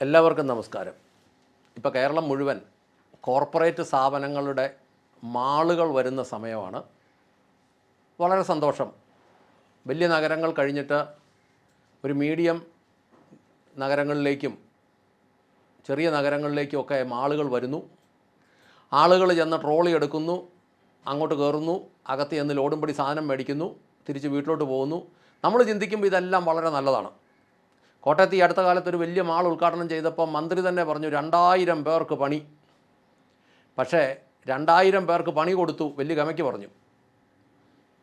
എല്ലാവർക്കും നമസ്കാരം. ഇപ്പോൾ കേരളം മുഴുവൻ കോർപ്പറേറ്റ് സ്ഥാപനങ്ങളുടെ മാളുകൾ വരുന്ന സമയമാണ്. വളരെ സന്തോഷം. വലിയ നഗരങ്ങൾ കഴിഞ്ഞിട്ട് ഒരു മീഡിയം നഗരങ്ങളിലേക്കും ചെറിയ നഗരങ്ങളിലേക്കും ഒക്കെ മാളുകൾ വരുന്നു. ആളുകൾ ചെന്ന് ട്രോളി എടുക്കുന്നു അങ്ങോട്ട് കയറുന്നു അകത്ത് ചെന്ന് ലോഡും പടി സാധനം മേടിക്കുന്നു തിരിച്ച് വീട്ടിലോട്ട് പോകുന്നു. നമ്മൾ ചിന്തിക്കുമ്പോൾ ഇതെല്ലാം വളരെ നല്ലതാണ്. കോട്ടയത്ത് ഈ അടുത്ത കാലത്ത് ഒരു വലിയ മാൾ ഉദ്ഘാടനം ചെയ്തപ്പോൾ മന്ത്രി തന്നെ പറഞ്ഞു രണ്ടായിരം പേർക്ക് പണി. പക്ഷേ രണ്ടായിരം പേർക്ക് പണി കൊടുത്തു വലിയ ഗമയ്ക്ക് പറഞ്ഞു.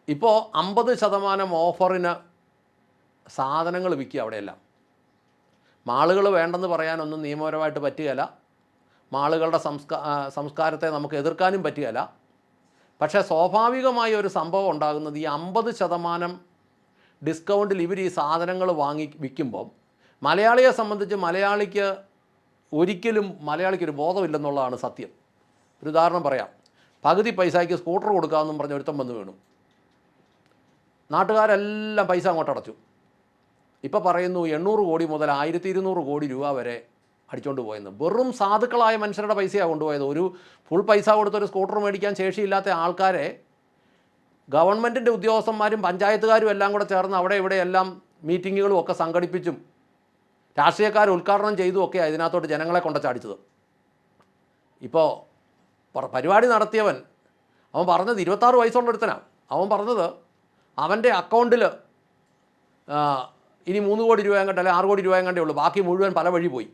ഇപ്പോൾ അമ്പത് ശതമാനം ഓഫറിന് സാധനങ്ങൾ വിൽക്കുക അവിടെയെല്ലാം. മാളുകൾ വേണ്ടെന്ന് പറയാനൊന്നും നിയമപരമായിട്ട് പറ്റുകയില്ല. മാളുകളുടെ സംസ്കാ സംസ്കാരത്തെ നമുക്ക് എതിർക്കാനും പറ്റുകയില്ല. പക്ഷേ സ്വാഭാവികമായ ഒരു സംഭവം ഉണ്ടാകുന്നത് ഈ അമ്പത് ശതമാനം ഡിസ്കൗണ്ടിൽ ഇവർ ഈ സാധനങ്ങൾ വാങ്ങി വിൽക്കുമ്പം മലയാളിയെ സംബന്ധിച്ച് മലയാളിക്ക് ഒരിക്കലും മലയാളിക്ക് ഒരു ബോധമില്ലെന്നുള്ളതാണ് സത്യം. ഒരു ഉദാഹരണം പറയാം. പകുതി പൈസയ്ക്ക് സ്കൂട്ടർ കൊടുക്കാമെന്നും പറഞ്ഞ് ഒരുത്തം വന്ന് വീണു. നാട്ടുകാരെല്ലാം പൈസ അങ്ങോട്ട് അടച്ചു. ഇപ്പോൾ പറയുന്നു എണ്ണൂറ് കോടി മുതൽ ആയിരത്തി ഇരുന്നൂറ് കോടി രൂപ വരെ അടിച്ചുകൊണ്ട് പോയെന്ന്. വെറും സാധുക്കളായ മനുഷ്യരുടെ പൈസയാണ് കൊണ്ടുപോയത്. ഒരു ഫുൾ പൈസ കൊടുത്തൊരു സ്കൂട്ടർ മേടിക്കാൻ ശേഷിയില്ലാത്ത ആൾക്കാരെ ഗവൺമെന്റിന്റെ ഉദ്യോഗസ്ഥന്മാരും പഞ്ചായത്തുകാരും എല്ലാം കൂടെ ചേർന്ന് അവിടെ ഇവിടെ എല്ലാം മീറ്റിങ്ങുകളും ഒക്കെ സംഘടിപ്പിച്ചും രാഷ്ട്രീയക്കാർ ഉദ്ഘാടനം ചെയ്തും ഒക്കെ ഇതിനകത്തോട്ട് ജനങ്ങളെ കൊണ്ട ചാടിച്ചത്. ഇപ്പോൾ പരിപാടി നടത്തിയവൻ അവൻ പറഞ്ഞത് ഇരുപത്താറ് വയസ്സുള്ള ഒരുത്തനാണ് അവൻ പറഞ്ഞത് അവന്റെ അക്കൗണ്ടിൽ ഇനി മൂന്ന് കോടി രൂപയും കണ്ടേ അല്ലെങ്കിൽ ആറ് കോടി രൂപയും കണ്ടേ ഉള്ളൂ. ബാക്കി മുഴുവൻ പല വഴി പോയി.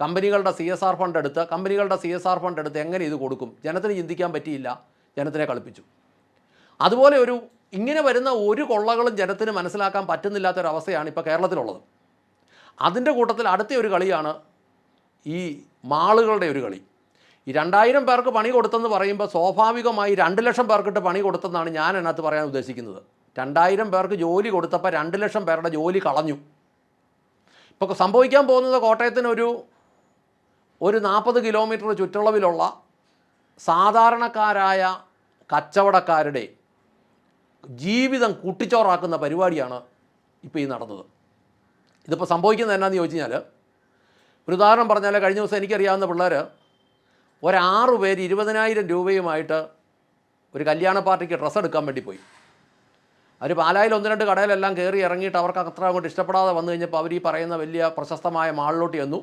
കമ്പനികളുടെ സി എസ് ആർ ഫണ്ട് എടുത്ത് കമ്പനികളുടെ സി എസ് ആർ ഫണ്ട് എടുത്ത് എങ്ങനെ ഇത് കൊടുക്കും? ജനത്തിന് ചിന്തിക്കാൻ പറ്റിയില്ല. ജനത്തിനെ കളിപ്പിച്ചു. അതുപോലെ ഒരു ഇങ്ങനെ വരുന്ന ഒരു കൊള്ളകളും ജനത്തിന് മനസ്സിലാക്കാൻ പറ്റുന്നില്ലാത്തൊരവസ്ഥയാണ് ഇപ്പോൾ കേരളത്തിലുള്ളത്. അതിന്റെ കൂട്ടത്തിൽ അടുത്ത ഒരു കളിയാണ് ഈ മാളുകളുടെ ഒരു കളി. ഈ രണ്ടായിരം പേർക്ക് പണി കൊടുത്തെന്ന് പറയുമ്പോൾ സ്വാഭാവികമായി രണ്ട് ലക്ഷം പേർക്കിട്ട് പണി കൊടുത്തെന്നാണ് ഞാൻ അതിനകത്ത് പറയാൻ ഉദ്ദേശിക്കുന്നത്. രണ്ടായിരം പേർക്ക് ജോലി കൊടുത്തപ്പോൾ രണ്ട് ലക്ഷം പേരുടെ ജോലി കളഞ്ഞു. ഇപ്പോൾ സംഭവിക്കാൻ പോകുന്നത് കോട്ടയത്തിനൊരു ഒരു നാൽപ്പത് കിലോമീറ്റർ ചുറ്റളവിലുള്ള സാധാരണക്കാരായ കച്ചവടക്കാരുടെ ജീവിതം കുട്ടിച്ചോറാക്കുന്ന പരിപാടിയാണ് ഇപ്പോൾ ഈ നടന്നത്. ഇതിപ്പോൾ സംഭവിക്കുന്നത് എന്നാന്ന് ചോദിച്ചു കഴിഞ്ഞാൽ ഒരു ഉദാഹരണം പറഞ്ഞാൽ കഴിഞ്ഞ ദിവസം എനിക്കറിയാവുന്ന പിള്ളേർ ഒരാറ് പേര് ഇരുപതിനായിരം രൂപയുമായിട്ട് ഒരു കല്യാണ പാർട്ടിക്ക് ഡ്രസ്സ് എടുക്കാൻ വേണ്ടി പോയി. അവർ പാലായിൽ ഒന്ന് രണ്ട് കടയിലെല്ലാം കയറി ഇറങ്ങിയിട്ട് അവർക്ക് അത്ര അങ്ങോട്ട് ഇഷ്ടപ്പെടാതെ വന്നു കഴിഞ്ഞപ്പോൾ അവർ ഈ പറയുന്ന വലിയ പ്രശസ്തമായ മാളിലോട്ട് ചെന്നു.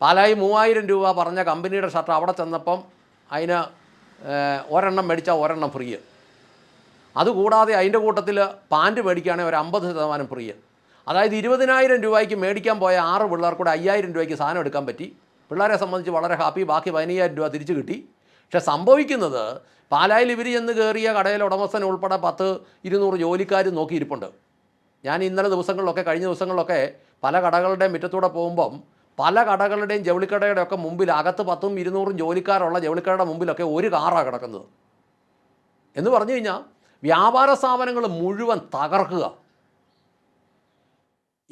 പാലായി മൂവായിരം രൂപ പറഞ്ഞ കമ്പനിയുടെ ഷർട്ട് അവിടെ ചെന്നപ്പം അതിന് ഒരെണ്ണം മേടിച്ചാൽ ഒരെണ്ണം ഫ്രീ. അതുകൂടാതെ അതിന്റെ കൂട്ടത്തിൽ പാന്റ് മേടിക്കുകയാണെങ്കിൽ ഒരു അമ്പത് ശതമാനം ഫ്രീ. അതായത് ഇരുപതിനായിരം രൂപയ്ക്ക് മേടിക്കാൻ പോയ ആറ് പിള്ളേർക്കൂടെ അയ്യായിരം രൂപയ്ക്ക് സാധനം എടുക്കാൻ പറ്റി. പിള്ളേരെ സംബന്ധിച്ച് വളരെ ഹാപ്പി. ബാക്കി പതിനയ്യായിരം രൂപ തിരിച്ചു കിട്ടി. പക്ഷേ സംഭവിക്കുന്നത് പാലായിൽ ഇവർ ചെന്ന് കയറിയ കടയിലെ ഉടമസ്ഥൻ ഉൾപ്പെടെ പത്ത് ഇരുന്നൂറ് ജോലിക്കാർ നോക്കിയിരിപ്പുണ്ട്. ഞാൻ ഇന്നലെ ദിവസങ്ങളിലൊക്കെ കഴിഞ്ഞ ദിവസങ്ങളിലൊക്കെ പല കടകളുടെ മുറ്റത്തൂടെ പോകുമ്പം പല കടകളുടെയും ജൗളിക്കടയുടെ ഒക്കെ മുമ്പിൽ അകത്ത് പത്തും ഇരുന്നൂറും ജോലിക്കാരുള്ള ജൗളിക്കടയുടെ മുമ്പിലൊക്കെ ഒരു കാറാണ് കിടക്കുന്നത്. എന്ന് പറഞ്ഞു കഴിഞ്ഞാൽ വ്യാപാര സ്ഥാപനങ്ങൾ മുഴുവൻ തകർക്കുക.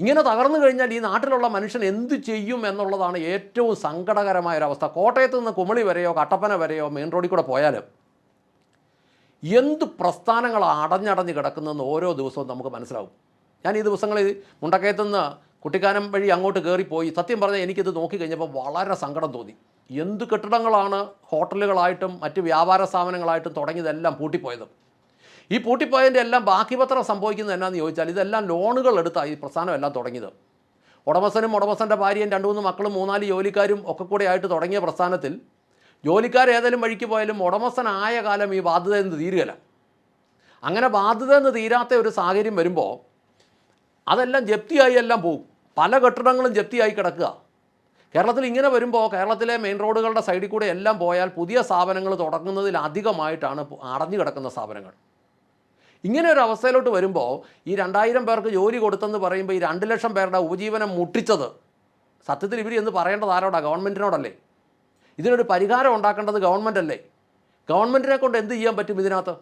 ഇങ്ങനെ തകർന്നു കഴിഞ്ഞാൽ ഈ നാട്ടിലുള്ള മനുഷ്യൻ എന്ത് ചെയ്യും എന്നുള്ളതാണ് ഏറ്റവും സങ്കടകരമായ ഒരവസ്ഥ കോട്ടയത്ത് നിന്ന് കുമളി വരെയോ കട്ടപ്പന വരെയോ മെയിൻ റോഡിൽ കൂടെ പോയാലും എന്ത് പ്രസ്ഥാനങ്ങൾ അടഞ്ഞടഞ്ഞ് കിടക്കുന്നതെന്ന് ഓരോ ദിവസവും നമുക്ക് മനസ്സിലാവും. ഞാൻ ഈ ദിവസങ്ങളിൽ മുണ്ടക്കയത്തു നിന്ന് കുട്ടിക്കാനം വഴി അങ്ങോട്ട് കയറിപ്പോയി. സത്യം പറഞ്ഞാൽ എനിക്കിത് നോക്കിക്കഴിഞ്ഞപ്പോൾ വളരെ സങ്കടം തോന്നി. എന്ത് കെട്ടിടങ്ങളാണ് ഹോട്ടലുകളായിട്ടും മറ്റ് വ്യാപാര സ്ഥാപനങ്ങളായിട്ടും തുടങ്ങിയതെല്ലാം പൂട്ടിപ്പോയത്. ഈ പൂട്ടിപ്പോയതിന്റെ എല്ലാം ബാക്കി പത്രം സംഭവിക്കുന്നത് എന്നാന്ന് ചോദിച്ചാൽ ഇതെല്ലാം ലോണുകൾ എടുത്താണ് ഈ പ്രസ്ഥാനം എല്ലാം തുടങ്ങിയത്. ഉടമസ്ഥനും ഉടമസ്ഥന്റെ ഭാര്യയും രണ്ട് മൂന്ന് മക്കളും മൂന്നാൽ ജോലിക്കാരും ഒക്കെ കൂടെ ആയിട്ട് തുടങ്ങിയ പ്രസ്ഥാനത്തിൽ ജോലിക്കാർ ഏതെങ്കിലും വഴിക്ക് പോയാലും ഉടമസ്ഥനായ കാലം ഈ ബാധ്യത എന്ന് തീരുകയില്ല. അങ്ങനെ ബാധ്യത എന്ന് തീരാത്ത ഒരു സാഹചര്യം വരുമ്പോൾ അതെല്ലാം ജപ്തിയായി എല്ലാം പോകും പല കെട്ടിടങ്ങളും ജപ്തിയായി കിടക്കുക. കേരളത്തിൽ ഇങ്ങനെ വരുമ്പോൾ കേരളത്തിലെ മെയിൻ റോഡുകളുടെ സൈഡിൽ കൂടെ എല്ലാം പോയാൽ പുതിയ സ്ഥാപനങ്ങൾ തുടങ്ങുന്നതിൽ അധികമായിട്ടാണ് അടഞ്ഞു കിടക്കുന്ന സ്ഥാപനങ്ങൾ. ഇങ്ങനെ ഒരു അവസ്ഥയിലോട്ട് വരുമ്പോൾ ഈ രണ്ടായിരം പേർക്ക് ജോലി കൊടുത്തെന്ന് പറയുമ്പോൾ ഈ രണ്ട് ലക്ഷം പേരുടെ ഉപജീവനം മുട്ടിച്ചത് സത്യത്തിൽ ഇവർ എന്ന് പറയേണ്ടത് ആരോടാ? ഗവൺമെന്റിനോടല്ലേ ഇതിനൊരു പരിഹാരം ഉണ്ടാക്കേണ്ടത് ഗവൺമെന്റ് അല്ലേ ഗവൺമെന്റിനെ കൊണ്ട് എന്ത് ചെയ്യാൻ പറ്റും ഇതിനകത്ത്?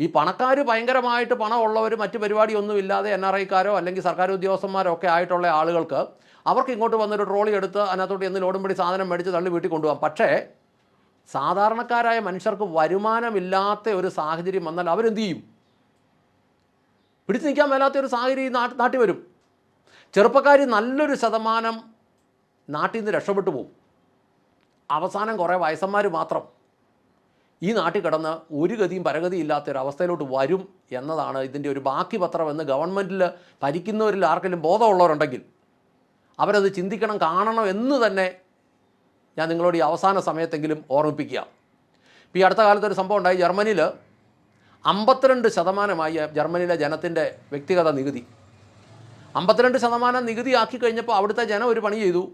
ഈ പണക്കാർ ഭയങ്കരമായിട്ട് പണമുള്ളവർ മറ്റ് പരിപാടിയൊന്നുമില്ലാതെ എൻ ആർ ഐക്കാരോ അല്ലെങ്കിൽ സർക്കാർ ഉദ്യോഗസ്ഥന്മാരോ ഒക്കെ ആയിട്ടുള്ള ആളുകൾക്ക് അവർക്ക് ഇങ്ങോട്ട് വന്നൊരു ട്രോളി എടുത്ത് അതിനകത്തോട്ട് എന്ന് ലോഡും പിടി സാധനം മേടിച്ച് തള്ളി വീട്ടിൽ കൊണ്ടുപോകാം. പക്ഷേ സാധാരണക്കാരായ മനുഷ്യർക്ക് വരുമാനമില്ലാത്ത ഒരു സാഹചര്യം വന്നാൽ അവരെന്ത് ചെയ്യും? പിടിച്ചു നിൽക്കാൻ മേലാത്ത ഒരു സാഹചര്യം നാട്ടിൽ വരും. ചെറുപ്പക്കാർ നല്ലൊരു ശതമാനം നാട്ടിൽ നിന്ന് രക്ഷപ്പെട്ടു പോകും. അവസാനം കുറേ വയസ്സന്മാർ മാത്രം ഈ നാട്ടിൽ കിടന്ന് ഒരു ഗതിയും പരഗതിയും ഇല്ലാത്ത ഒരു അവസ്ഥയിലോട്ട് വരും എന്നതാണ് ഇതിന്റെ ഒരു ബാക്കി പത്രം എന്ന് ഗവൺമെന്റിൽ ഭരിക്കുന്നവരിൽ ആർക്കെങ്കിലും ബോധമുള്ളവരുണ്ടെങ്കിൽ അവരത് ചിന്തിക്കണം കാണണം എന്ന് തന്നെ ഞാൻ നിങ്ങളോട് ഈ അവസാന സമയത്തെങ്കിലും ഓർമ്മിപ്പിക്കുക. ഇപ്പോൾ ഈ അടുത്ത കാലത്തൊരു സംഭവം ഉണ്ടായി. ജർമ്മനിയിൽ അമ്പത്തിരണ്ട് ശതമാനമായി ജർമ്മനിയിലെ ജനത്തിന്റെ വ്യക്തിഗത നികുതി. അമ്പത്തിരണ്ട് ശതമാനം നികുതി ആക്കി കഴിഞ്ഞപ്പോൾ അവിടുത്തെ ജനം ഒരു പണി ചെയ്തു.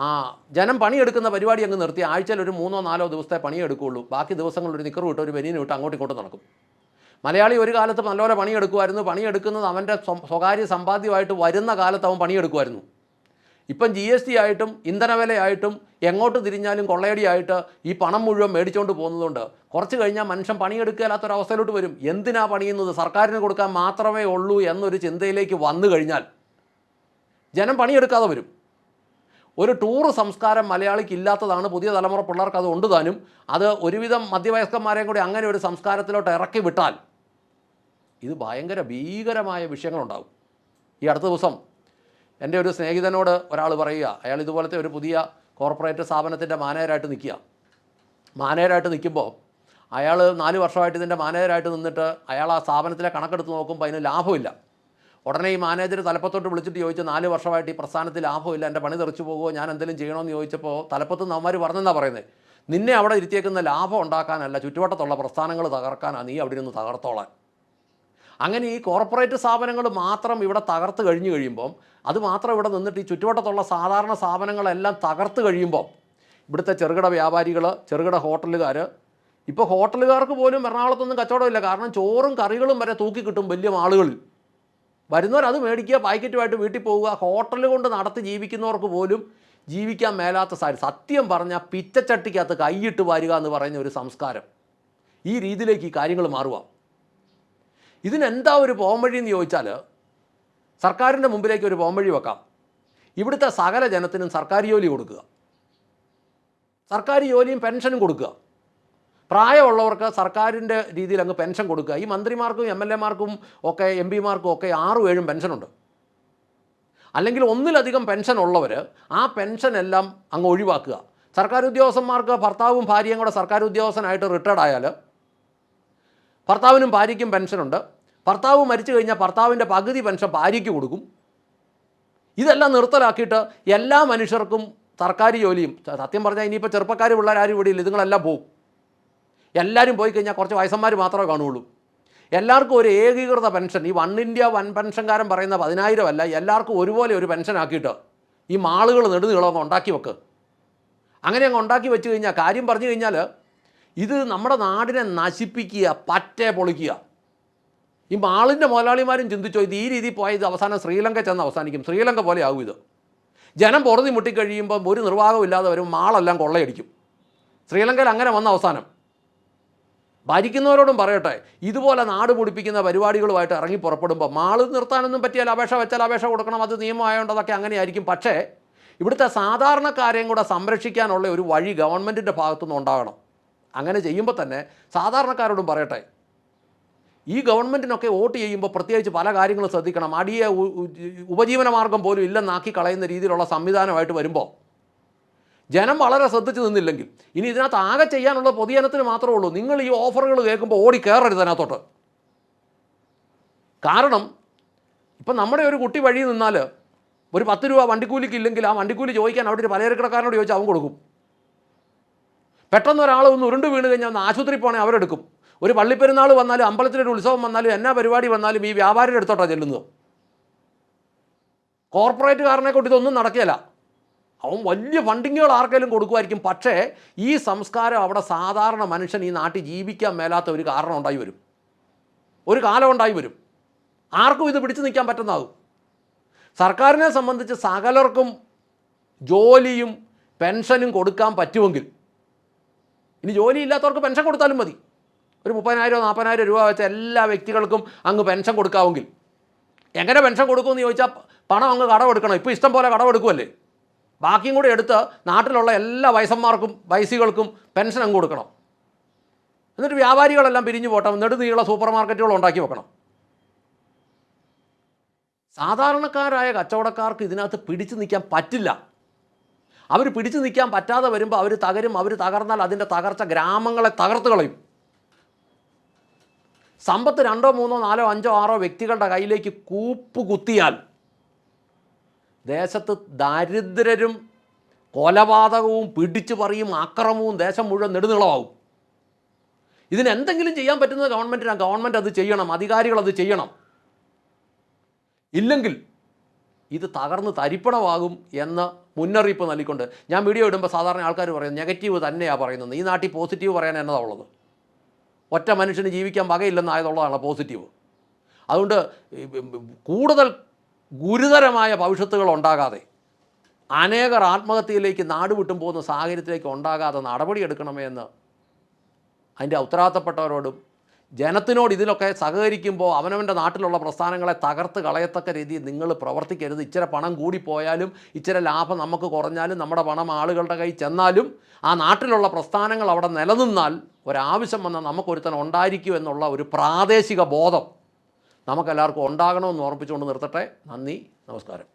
ആ ജനം പണിയെടുക്കുന്ന പരിപാടി അങ്ങ് നിർത്തി. ആഴ്ചയിൽ ഒരു മൂന്നോ നാലോ ദിവസത്തെ പണിയെടുക്കുകയുള്ളൂ ബാക്കി ദിവസങ്ങളിൽ ഒരു നിക്കർ വിട്ട് ഒരു ബനീന് വിട്ട് അങ്ങോട്ടും ഇങ്ങോട്ടും നടക്കും. മലയാളി ഒരു കാലത്ത് നല്ലപോലെ പണിയെടുക്കുമായിരുന്നു. പണിയെടുക്കുന്നത് അവന്റെ സ്വ- സ്വകാര്യ സമ്പാദ്യമായിട്ട് വരുന്ന കാലത്ത് അവൻ പണിയെടുക്കുമായിരുന്നു. ഇപ്പം ജി എസ് ടി ആയിട്ടും ഇന്ധനവിലയായിട്ടും എങ്ങോട്ട് തിരിഞ്ഞാലും കൊള്ളയടിയായിട്ട് ഈ പണം മുഴുവൻ മേടിച്ചുകൊണ്ട് പോകുന്നതുകൊണ്ട് കുറച്ച് കഴിഞ്ഞാൽ മനുഷ്യൻ പണിയെടുക്കാത്തൊരവസ്ഥയിലോട്ട് വരും. എന്തിനാ പണിയുന്നത്? സർക്കാരിന് കൊടുക്കാൻ മാത്രമേ ഉള്ളൂ എന്നൊരു ചിന്തയിലേക്ക് വന്നു കഴിഞ്ഞാൽ ജനം പണിയെടുക്കാതെ വരും. ഒരു ടൂർ സംസ്കാരം മലയാളിക്ക് ഇല്ലാത്തതാണ് പുതിയ തലമുറ പിള്ളേർക്ക് അത് ഉണ്ട് താനും. അത് ഒരുവിധം മധ്യവയസ്കന്മാരെയും കൂടി അങ്ങനെ ഒരു സംസ്കാരത്തിലോട്ട് ഇറക്കി വിട്ടാൽ ഇത് ഭയങ്കര ഭീകരമായ വിഷയങ്ങളുണ്ടാകും ഈ അടുത്ത ദിവസം എന്റെ ഒരു സ്നേഹിതനോട് ഒരാൾ പറയുക അയാൾ ഇതുപോലത്തെ ഒരു പുതിയ കോർപ്പറേറ്റ് സ്ഥാപനത്തിന്റെ മാനേജരായിട്ട് നിൽക്കുക. മാനേജരായിട്ട് നിൽക്കുമ്പോൾ അയാൾ നാല് വർഷമായിട്ട് ഇതിന്റെ മാനേജരായിട്ട് നിന്നിട്ട് അയാൾ ആ സ്ഥാപനത്തിലെ കണക്കെടുത്ത് നോക്കുമ്പോൾ അതിന് ലാഭമില്ല. ഉടനെ ഈ മാനേജർ തലപ്പത്തോട്ട് വിളിച്ചിട്ട് ചോദിച്ചു നാല് വർഷമായിട്ട് ഈ പ്രസ്ഥാനത്തിൽ ലാഭമില്ല എന്റെ പണി തെറിച്ചു പോകുമോ ഞാൻ എന്തെങ്കിലും ചെയ്യണമെന്ന് ചോദിച്ചപ്പോൾ തലപ്പത്ത് അവന്മാർ പറഞ്ഞെന്നാണ് പറയുന്നത് നിന്നെ അവിടെ ഇരുത്തിയേക്കുന്ന ലാഭം ഉണ്ടാക്കാനല്ല ചുറ്റുവട്ടത്തുള്ള പ്രസ്ഥാനങ്ങൾ തകർക്കാനാണ് നീ അവിടെ നിന്ന് തകർത്തോളാൻ. അങ്ങനെ ഈ കോർപ്പറേറ്റ് സ്ഥാപനങ്ങൾ മാത്രം ഇവിടെ തകർത്ത് കഴിഞ്ഞു കഴിയുമ്പം അതുമാത്രം ഇവിടെ നിന്നിട്ട് ഈ ചുറ്റുവട്ടത്തുള്ള സാധാരണ സ്ഥാപനങ്ങളെല്ലാം തകർത്ത് കഴിയുമ്പോൾ ഇവിടുത്തെ ചെറുകിട വ്യാപാരികൾ ചെറുകിട ഹോട്ടലുകാർ ഇപ്പോൾ ഹോട്ടലുകാർക്ക് പോലും എറണാകുളത്തൊന്നും കച്ചവടമില്ല. കാരണം ചോറും കറികളും വരെ തൂക്കി കിട്ടും വലിയ ആളുകളിൽ വരുന്നവർ അത് മേടിക്കുക പാക്കറ്റുമായിട്ട് വീട്ടിൽ പോവുക ഹോട്ടൽ കൊണ്ട് നടത്തി ജീവിക്കുന്നവർക്ക് പോലും ജീവിക്കാൻ മേലാത്ത സാരി സത്യം പറഞ്ഞാൽ പിച്ചച്ചട്ടിക്കകത്ത് കൈയിട്ട് വാരുക എന്ന് പറയുന്ന ഒരു സംസ്കാരം. ഈ രീതിയിലേക്ക് ഈ കാര്യങ്ങൾ മാറുക ഇതിനെന്താ ഒരു പോംവഴി എന്ന് ചോദിച്ചാൽ സർക്കാരിന്റെ മുമ്പിലേക്ക് ഒരു പോംവഴി വെക്കാം. ഇവിടുത്തെ സകല ജനത്തിനും സർക്കാർ ജോലി കൊടുക്കുക. സർക്കാർ ജോലിയും പെൻഷനും കൊടുക്കുക. പ്രായമുള്ളവർക്ക് സർക്കാരിന്റെ രീതിയിൽ അങ്ങ് പെൻഷൻ കൊടുക്കുക. ഈ മന്ത്രിമാർക്കും എം എൽ എമാർക്കും ഒക്കെ എം പിമാർക്കും ഒക്കെ ആറും ഏഴും പെൻഷനുണ്ട്. അല്ലെങ്കിൽ ഒന്നിലധികം പെൻഷൻ ഉള്ളവർ ആ പെൻഷൻ എല്ലാം അങ്ങ് ഒഴിവാക്കുക. സർക്കാർ ഉദ്യോഗസ്ഥന്മാർക്ക് ഭർത്താവും ഭാര്യയും കൂടെ സർക്കാർ ഉദ്യോഗസ്ഥനായിട്ട് റിട്ടയർഡ് ആയാൽ ഭർത്താവിനും ഭാര്യയ്ക്കും പെൻഷനുണ്ട്. ഭർത്താവ് മരിച്ചു കഴിഞ്ഞാൽ ഭർത്താവിന്റെ പകുതി പെൻഷൻ ഭാര്യയ്ക്ക് കൊടുക്കും. ഇതെല്ലാം നിർത്തലാക്കിയിട്ട് എല്ലാ മനുഷ്യർക്കും സർക്കാർ ജോലിയും സത്യം പറഞ്ഞാൽ ഇനിയിപ്പോൾ ചെറുപ്പക്കാർ പിള്ളേരാരും ഇവിടെ ഇല്ല ഇതുങ്ങളെല്ലാം പോകും എല്ലാവരും പോയി കഴിഞ്ഞാൽ കുറച്ച് വയസ്സന്മാർ മാത്രമേ കാണുകയുള്ളൂ. എല്ലാവർക്കും ഒരു ഏകീകൃത പെൻഷൻ ഈ വൺ ഇന്ത്യ വൺ പെൻഷൻകാരൻ പറയുന്ന പതിനായിരം അല്ല എല്ലാവർക്കും ഒരുപോലെ ഒരു പെൻഷൻ ആക്കിയിട്ട് ഈ മാളുകൾ നെടുനീളമൊക്കെ ഉണ്ടാക്കി വെക്ക്. അങ്ങനെ അങ്ങ് ഉണ്ടാക്കി വെച്ച് കഴിഞ്ഞാൽ കാര്യം പറഞ്ഞു കഴിഞ്ഞാൽ ഇത് നമ്മുടെ നാടിനെ നശിപ്പിക്കുക പറ്റേ പൊളിക്കുക. ഈ മാളിന്റെ മുതലാളിമാരും ചിന്തിച്ചോ ഇത് ഈ രീതിയിൽ പോയാൽ ഇത് അവസാനം ശ്രീലങ്ക ചെന്ന് അവസാനിക്കും. ശ്രീലങ്ക പോലെ ആകും ഇത്. ജനം പൊറുതി മുട്ടിക്കഴിയുമ്പം ഒരു നിർവാഹമില്ലാതെ വരും മാളെല്ലാം കൊള്ളയടിക്കും. ശ്രീലങ്കയിൽ അങ്ങനെ വന്ന അവസാനം. ഭരിക്കുന്നവരോടും പറയട്ടെ ഇതുപോലെ നാട് മുടിപ്പിക്കുന്ന പരിപാടികളുമായിട്ട് ഇറങ്ങി പുറപ്പെടുമ്പോൾ മാൾ നിർത്താനൊന്നും പറ്റിയാൽ അപേക്ഷ വെച്ചാൽ അപേക്ഷ കൊടുക്കണം അത് നിയമമായതുകൊണ്ട് അതൊക്കെ അങ്ങനെയായിരിക്കും. പക്ഷേ ഇവിടുത്തെ സാധാരണക്കാരെയും കൂടെ സംരക്ഷിക്കാനുള്ള ഒരു വഴി ഗവൺമെന്റിന്റെ ഭാഗത്തുനിന്ന് ഉണ്ടാകണം. അങ്ങനെ ചെയ്യുമ്പോൾ തന്നെ സാധാരണക്കാരോടും പറയട്ടെ. ഈ ഗവൺമെന്റിനൊക്കെ വോട്ട് ചെയ്യുമ്പോൾ പ്രത്യേകിച്ച് പല കാര്യങ്ങളും ശ്രദ്ധിക്കണം. അടിയെ ഉപജീവന മാർഗം പോലും ഇല്ലെന്നാക്കി കളയുന്ന രീതിയിലുള്ള സംവിധാനമായിട്ട് വരുമ്പോൾ ജനം വളരെ ശ്രദ്ധിച്ചു നിന്നില്ലെങ്കിൽ ഇനി ഇതിനകത്ത് ആകെ ചെയ്യാനുള്ള പൊതുജനത്തിന് മാത്രമേ ഉള്ളൂ. നിങ്ങൾ ഈ ഓഫറുകൾ കേൾക്കുമ്പോൾ ഓടി കയറരുത് അതിനകത്തോട്ട് കാരണം ഇപ്പം നമ്മുടെ ഒരു കുട്ടി വഴി നിന്നാൽ ഒരു പത്ത് രൂപ വണ്ടിക്കൂലിക്ക് ഇല്ലെങ്കിൽ ആ വണ്ടിക്കൂലി ചോദിക്കാൻ അവിടെ ഒരു പലചരക്കിടക്കാരനോട് ചോദിച്ചാൽ അവൻ കൊടുക്കും. പെട്ടെന്ന് ഒരാൾ ഒന്ന് ഉരുണ്ട് വീണ് കഴിഞ്ഞാൽ ഒന്ന് ആശുപത്രി പോകണേ അവരെടുക്കും. ഒരു പള്ളിപ്പെരുന്നാൾ വന്നാലും അമ്പലത്തിലൊരു ഉത്സവം വന്നാലും എന്നാ പരിപാടി വന്നാലും ഈ വ്യാപാരിയുടെ അടുത്തോട്ടാണ് ചെല്ലുന്നത്. കോർപ്പറേറ്റുകാരനെ കൊണ്ട് ഇതൊന്നും നടക്കുകയില്ല. അവൻ വലിയ ഫണ്ടിങ്ങുകൾ ആർക്കെങ്കിലും കൊടുക്കുമായിരിക്കും. പക്ഷേ ഈ സംസ്കാരം അവിടെ സാധാരണ മനുഷ്യൻ ഈ നാട്ടിൽ ജീവിക്കാൻ മേലാത്ത ഒരു കാരണം ഉണ്ടായി വരും. ഒരു കാലം ഉണ്ടായി വരും. ആർക്കും ഇത് പിടിച്ചു നിൽക്കാൻ പറ്റുന്നതാകും സർക്കാരിനെ സംബന്ധിച്ച് സകലർക്കും ജോലിയും പെൻഷനും കൊടുക്കാൻ പറ്റുമെങ്കിൽ ഇനി ജോലി ഇല്ലാത്തവർക്ക് പെൻഷൻ കൊടുത്താലും മതി. ഒരു മുപ്പതിനായിരോ നാൽപ്പതിനായിരം രൂപ വെച്ച എല്ലാ വ്യക്തികൾക്കും അങ്ങ് പെൻഷൻ കൊടുക്കാമെങ്കിൽ എങ്ങനെ പെൻഷൻ കൊടുക്കുമെന്ന് ചോദിച്ചാൽ പണം അങ്ങ് കടമെടുക്കണം. ഇപ്പോൾ ഇഷ്ടം പോലെ കടമെടുക്കുമല്ലേ ബാക്കിയും കൂടി എടുത്ത് നാട്ടിലുള്ള എല്ലാ വയസ്സന്മാർക്കും വയസ്സികൾക്കും പെൻഷൻ അങ്ങ് കൊടുക്കണം. എന്നിട്ട് വ്യാപാരികളെല്ലാം പിരിഞ്ഞു പോട്ടെ. നെടുനീള സൂപ്പർ മാർക്കറ്റുകൾ ഉണ്ടാക്കി വെക്കണം. സാധാരണക്കാരായ കച്ചവടക്കാർക്ക് ഇതിനകത്ത് പിടിച്ചു നിൽക്കാൻ പറ്റില്ല. അവർ പിടിച്ചു നിൽക്കാൻ പറ്റാതെ വരുമ്പോൾ അവർ തകരും അവർ തകർന്നാൽ അതിന്റെ തകർച്ച ഗ്രാമങ്ങളെ തകർത്ത് കളയും. സമ്പത്ത് രണ്ടോ മൂന്നോ നാലോ അഞ്ചോ ആറോ വ്യക്തികളുടെ കയ്യിലേക്ക് കൂപ്പ് കുത്തിയാൽ ദേശത്ത് ദരിദ്രരും കൊലപാതകവും പിടിച്ചു പറയും അക്രമവും ദേശം മുഴുവൻ നെടുനീളമാവും ഇതിന് എന്തെങ്കിലും ചെയ്യാൻ പറ്റുന്നത് ഗവൺമെന്റിനാണ് ഗവൺമെന്റ് അത് ചെയ്യണം അധികാരികൾ അത് ചെയ്യണം. ഇല്ലെങ്കിൽ ഇത് തകർന്ന് തരിപ്പണമാകും എന്ന മുന്നറിയിപ്പ് നൽകിക്കൊണ്ട് ഞാൻ വീഡിയോ ഇടുമ്പോൾ സാധാരണ ആൾക്കാർ പറയും നെഗറ്റീവ് തന്നെയാണ് പറയുന്നത്. ഈ നാട്ടിൽ പോസിറ്റീവ് പറയാൻ എന്നതാ ഉള്ളത്? ഒറ്റ മനുഷ്യന് ജീവിക്കാൻ വകയില്ലെന്നായതുള്ളതാണ് പോസിറ്റീവ് അതുകൊണ്ട് കൂടുതൽ ഗുരുതരമായ ഭവിഷ്യത്തുകൾ ഉണ്ടാകാതെ അനേകർ ആത്മഹത്യയിലേക്ക് നാട് വിട്ടും പോകുന്ന സാഹചര്യത്തിലേക്ക് ഉണ്ടാകാതെ നടപടിയെടുക്കണമേ എന്ന് അതിന്റെ ഉത്തരവാദിത്തപ്പെട്ടവരോടും ജനത്തിനോട് ഇതിലൊക്കെ സഹകരിക്കുമ്പോൾ അവനവന്റെ നാട്ടിലുള്ള പ്രസ്ഥാനങ്ങളെ തകർത്ത് കളയത്തക്ക രീതിയിൽ നിങ്ങൾ പ്രവർത്തിക്കരുത്. ഇച്ചിരി പണം കൂടിപ്പോയാലും ഇച്ചിരി ലാഭം നമുക്ക് കുറഞ്ഞാലും നമ്മുടെ പണം ആളുകളുടെ കയ്യിൽ ചെന്നാലും ആ നാട്ടിലുള്ള പ്രസ്ഥാനങ്ങൾ അവിടെ നിലനിന്നാൽ ഒരാവശ്യം വന്നാൽ നമുക്കൊരുത്തൻ ഉണ്ടായിരിക്കും എന്നുള്ള ഒരു പ്രാദേശിക ബോധം നമുക്കെല്ലാവർക്കും ഉണ്ടാകണമെന്ന് ഓർമ്മിച്ചുകൊണ്ട് നിർത്തട്ടെ. നന്ദി. നമസ്കാരം.